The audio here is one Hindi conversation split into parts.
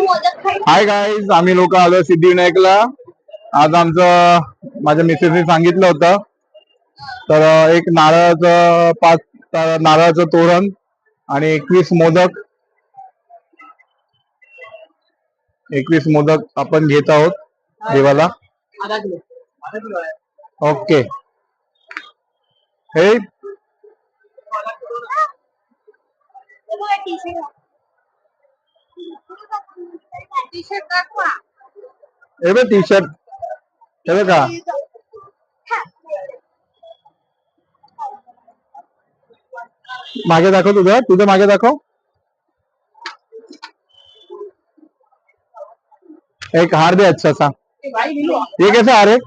हाय गाईज आम्ही लोक आलो सिद्धिविनायकला आज आमचं माझ्या मिसेसने सांगितलं होतं. तर एक नारळाचं पाच नारळाचं तोरण आणि एकवीस मोदक. एकवीस मोदक आपण घेत आहोत देवाला. ओके. हे टी शर्ट दाखवा हे बघ टी शर्ट हे बघा मागे दाखव तुझं तुझं मागे दाखव एक हार दे अच्छा सा। ये कैसा हार है?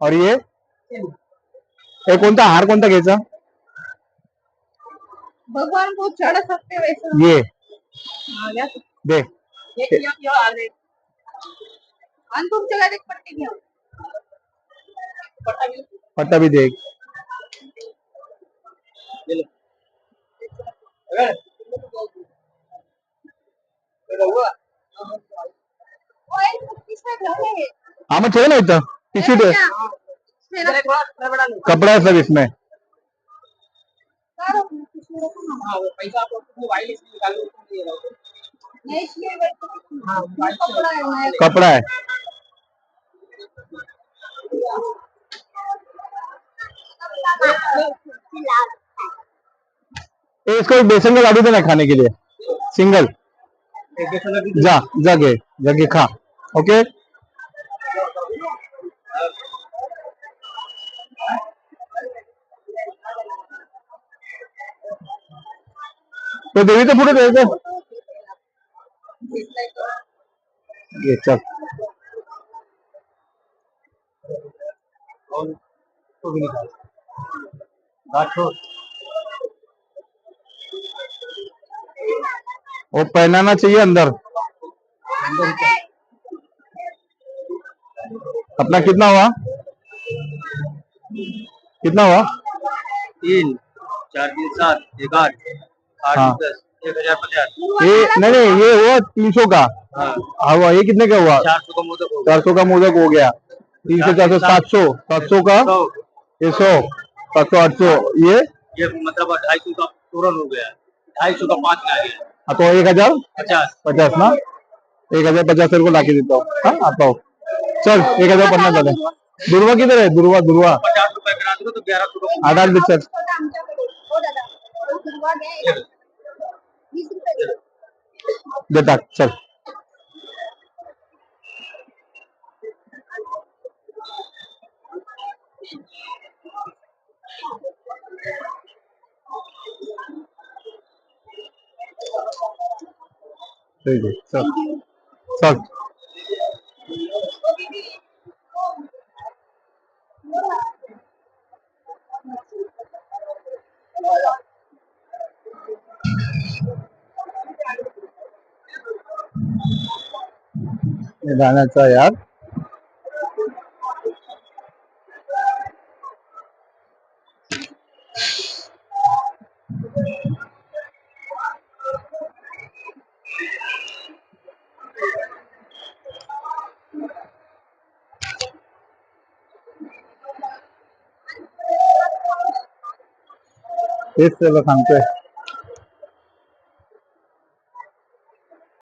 और ये? हे कोणता हार कोणता घ्यायचा भगवान को चढ़ सकते वैसे। ये। दे तुमच्या गाडीत पट्टी भी दे किसने घर है? हा ना इथं टिश्यू तेरा- कपड़ा है सब इसमें। कपड़ा है। इसको एक बेसन का लाडू देना खाने के लिए। सिंगल। जा जागे जाके खा। ओके? तो देवीचं पुढे द्यायचं ये चल। वो पहनाना चाहिए अंदर। अपना कितना हुआ? कितना हुआ? तीन, चार, तीन, सात, एक, आठ। हाँ। एक हज़ार पचास। ये नहीं नहीं ये हुआ तीन सौ का। हाँ। हाँ हुआ ये कितने का हुआ? चार सौ का मोदक हो चार सौ का मोदक हो गया। तीन सौ चार सौ सात सौ सात सौ का? ये सौ सात सौ आठ सौ। ये? ये मतलब ढाई सौ का तोरण हो गया। ढाई सौ का पाँच का गया हाँ, तो एक हज़ार? पचास। पचास ना? एक हज़ार पचास रुपये लाके देता हूँ। हाँ आता हूँ चल एक हज़ार पन्नास झाले दुर्वा किधर आहे दुर्वा दुर्वा। पचास रुपए करा दो तो ग्यारह सौ आठ आठ चल दुर्वा घ्या. वीस रुपये द्या. दे टाक चल ठीक आहे चल चल गाण्याचा यार। तेच त्याला सांगतोय